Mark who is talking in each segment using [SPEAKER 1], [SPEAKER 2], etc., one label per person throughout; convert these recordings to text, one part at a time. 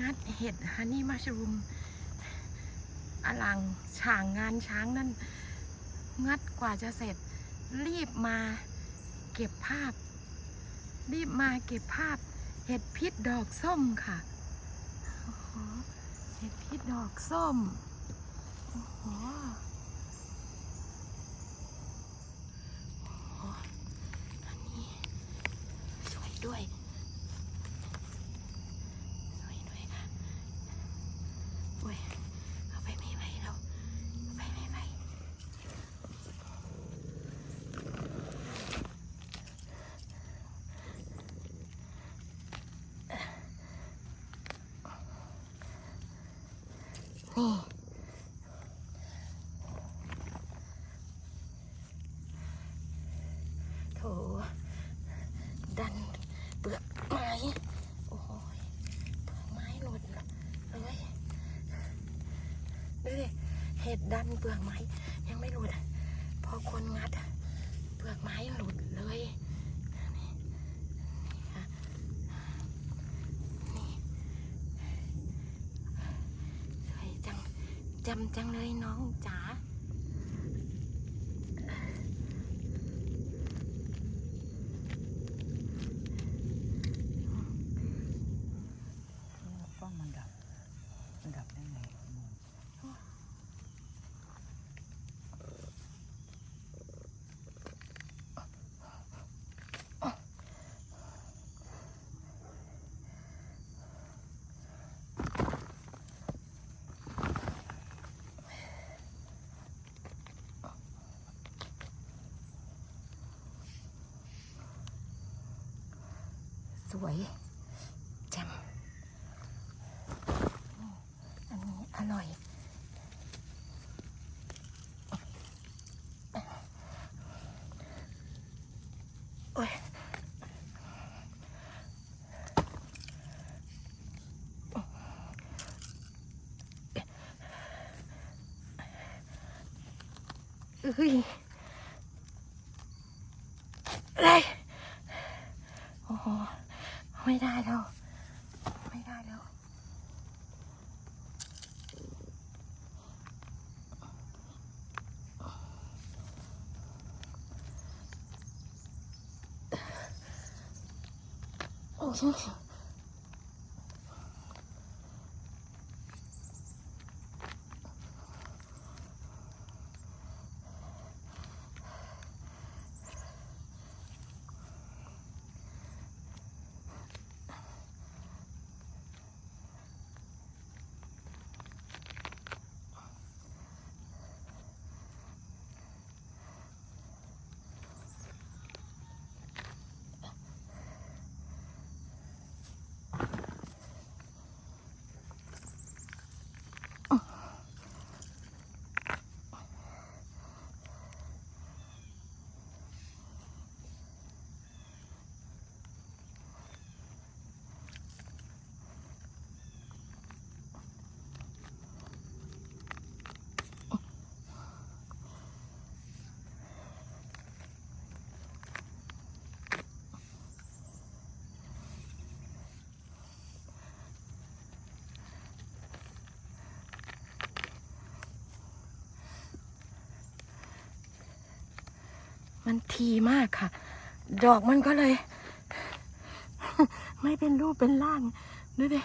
[SPEAKER 1] งัดเห็ดฮันนี่มัชรูมอลังช่างงานช้างนั่น งัดกว่าจะเสร็จ รีบมาเก็บภาพ รีบมาเก็บภาพ เห็ดพิษดอกส้มค่ะเห็ดพิษดอกส้มโอ้โหโอ้โหอันนี้สวยด้วย สวยด้วยค่ะโอ้ยเอาไปไม่ไหวแล้วเอาไปไม่ไหว นี่ โถ ดันเปลือกไม้ โอ้ยเปลือกไม้หลุดเลยดูดิเห็ดดันเปลือกไม้ ยังไม่หลุด พอคนงัด เปลือกไม้หลุดเลยนี่นี่ค่ะนี่ สวยจัง จำจังเลยน้องจ๋า
[SPEAKER 2] กล้องมันดับ มันดับได้ไงงง
[SPEAKER 1] สวยแจ่มอันนี้อร่อยโอ้ยเอ้ยเอ้ยโอ้โห ไม่ได้แล้ว ไม่ได้แล้ว โอ้ย มันทีมากค่ะ ดอกมันก็เลย ไม่เป็นรูปเป็นร่างดูดิ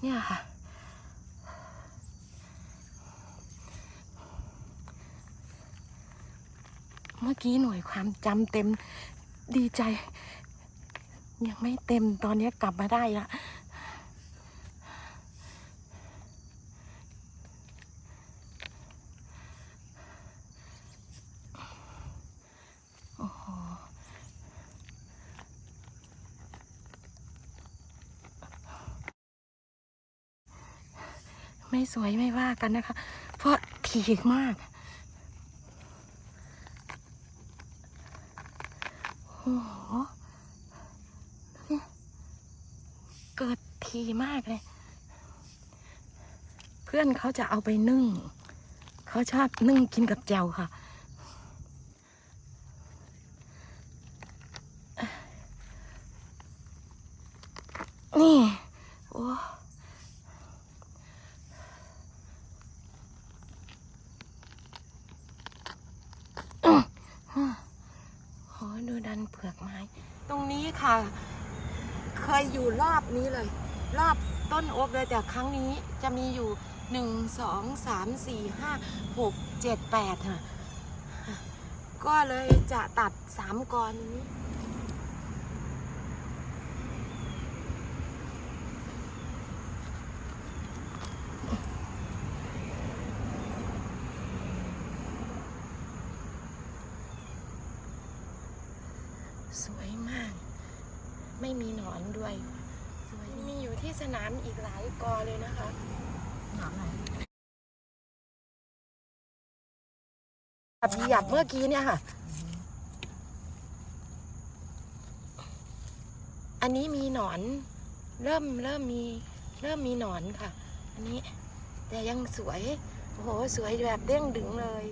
[SPEAKER 1] เนี่ยค่ะ มื่อกี้หน่วยความจำเต็มดีใจ ยังไม่เต็มตอนนี้กลับมาได้ละไม่สวยไม่ว่ากันนะคะ เพราะถี่มาก เกิดทีมากเลย เพื่อนเขาจะเอาไปนึ่ง เขาชอบนึ่งกินกับแจวค่ะ นี่ เคยอยู่รอบนี้เลย รอบต้นโอ๊กเลยแต่ครั้งนี้จะมีอยู่หนึ่งสองสามสี่ห้าหกเจ็ดแปดค่ะ ก็เลยจะตัดสามกรนี้ สวยมาก ไม่มีหนอนด้วย มีอยู่ที่สนามอีกหลายกอเลยนะคะ
[SPEAKER 2] หนามไหน
[SPEAKER 1] แบเหยียบเมื่อกี้เนี่ยค่ะ อันนี้มีหนอน เริ่มเริ่มมีเริ่มมีหนอนค่ะ อันนี้แต่ยังสวย โอ้โห สวยแบบเด้งดึงเลย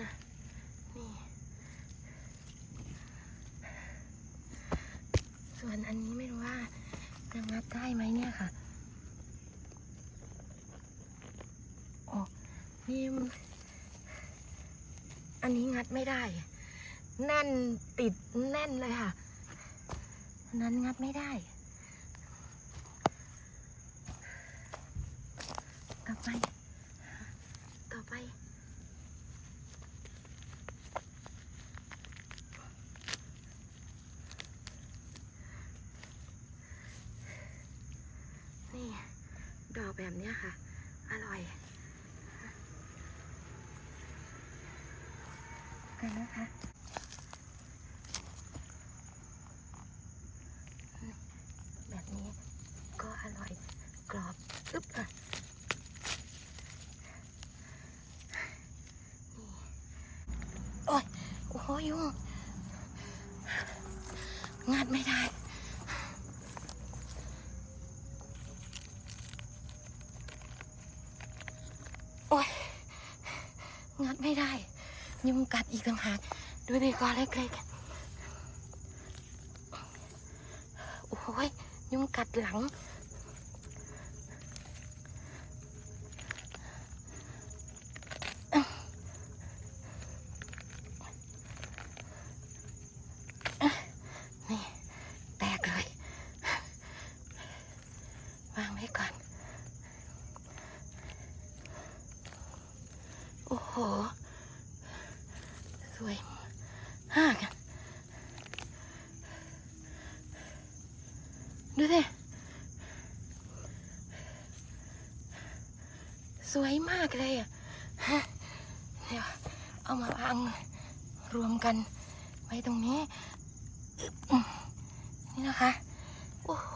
[SPEAKER 1] นะนี่ ส่วนอันนี้ไม่รู้ว่าจะงัดได้ไหม เนี่ยค่ะโอ้นี่อันนี้งัดไม่ได้ แน่นติดแน่นเลยค่ะ นั้นงัดไม่ได้ ต่อไป ต่อไป นี่ ดอกแบบเนี้ยค่ะ อร่อย กั นะคะ แบบนี้ก็อร่อยกรอบอึ๊บอะนี่โอ้ยโอ้โหยุงงัดไม่ได้ โอ้ย งัดไม่ได้ ยุงกัดอีกต่างหากดูดิก่อเล็กๆโอ้ยยุงกัดหลัง นี่ แตกเลย วางไว้ก่อน โอ้โห วยมากอะดูสิสวยมากเลยอะเดี๋ยวเอามาวางรวมกันไว้ตรงนี้ นี่นะคะ โอ้โห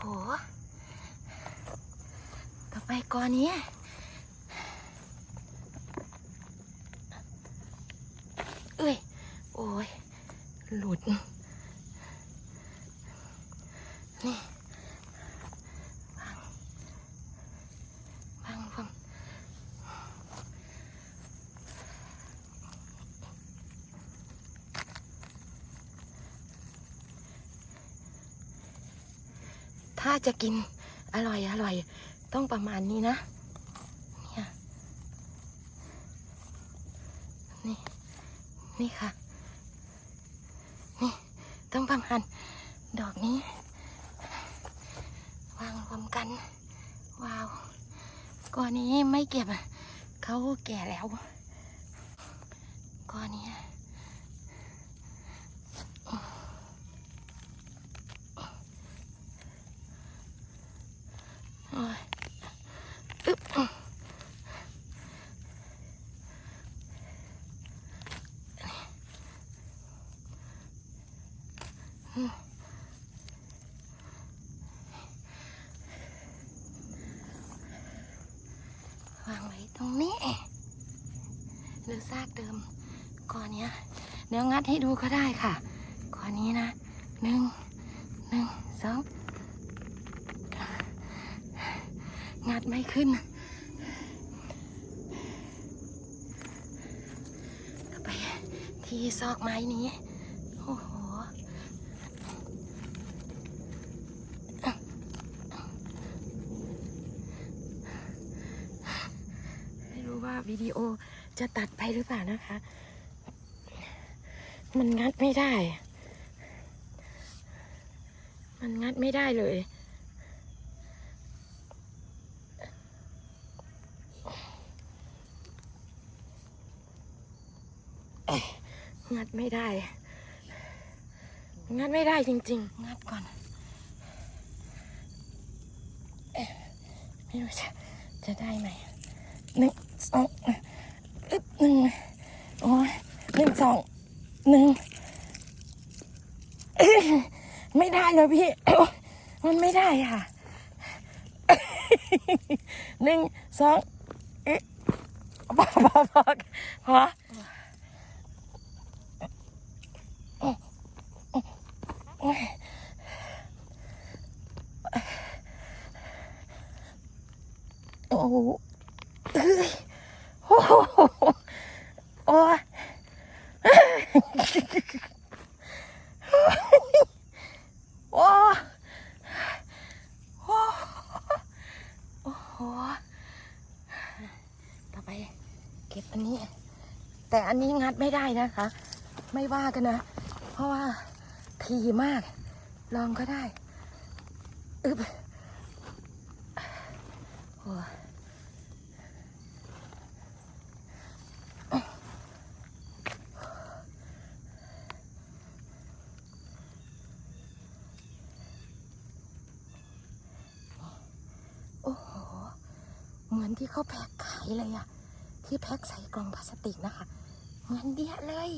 [SPEAKER 1] ต่อไปกอนี้ เอ้ย โอ้ย หลุด นี่ วาง วางรวม ถ้าจะกินอร่อยอร่อย ต้องประมาณนี้นะ เนี่ย นี่ นี่ค่ะ นี่ ต้องประมาณดอกนี้ วางรวมกัน ว้าวก้อนนี้ไม่เก็บอะเขาแก่แล้วก้อนนี้ วางไว้ตรงนี้ หรือซากเดิมก่อนเนี้ย เดี๋ยวงัดให้ดูก็ได้ค่ะก่อนนี้นะหนึ่งหนึ่งสองงัดไม่ขึ้นไปที่ซอกไม้นี้ โอ้โห ไม่รู้ว่าวิดีโอ จะตัดไปหรือเปล่านะคะ มันงัดไม่ได้ มันงัดไม่ได้เลยงัดไม่ได้ งัดไม่ได้จริง ๆ งัดก่อนเอ๊ะไม่รู้จะจะได้ไหมหนึ่งสองอึ๊บ หนึ่งโอ้ยหนึ่งสองหนึ่งไม่ได้เลยพี่ มันไม่ได้ค่ะหนึ่งสองเอ๊ะพอพอพอพอโอ้โหเอ้ยโอ้โหโอ้ย โอ้โหโอ้โหต่อไปเก็บอันนี้ แต่อันนี้งัดไม่ได้นะคะ ไม่ว่ากันนะ เพราะว่าทีมาก ลองก็ได้ อึบโอ้ยโอ้โห เหมือน ที่เขาแพ็คขายเลยอะที่แพ็คใส่กล่องพลาสติกนะคะเหมือนเดียเลย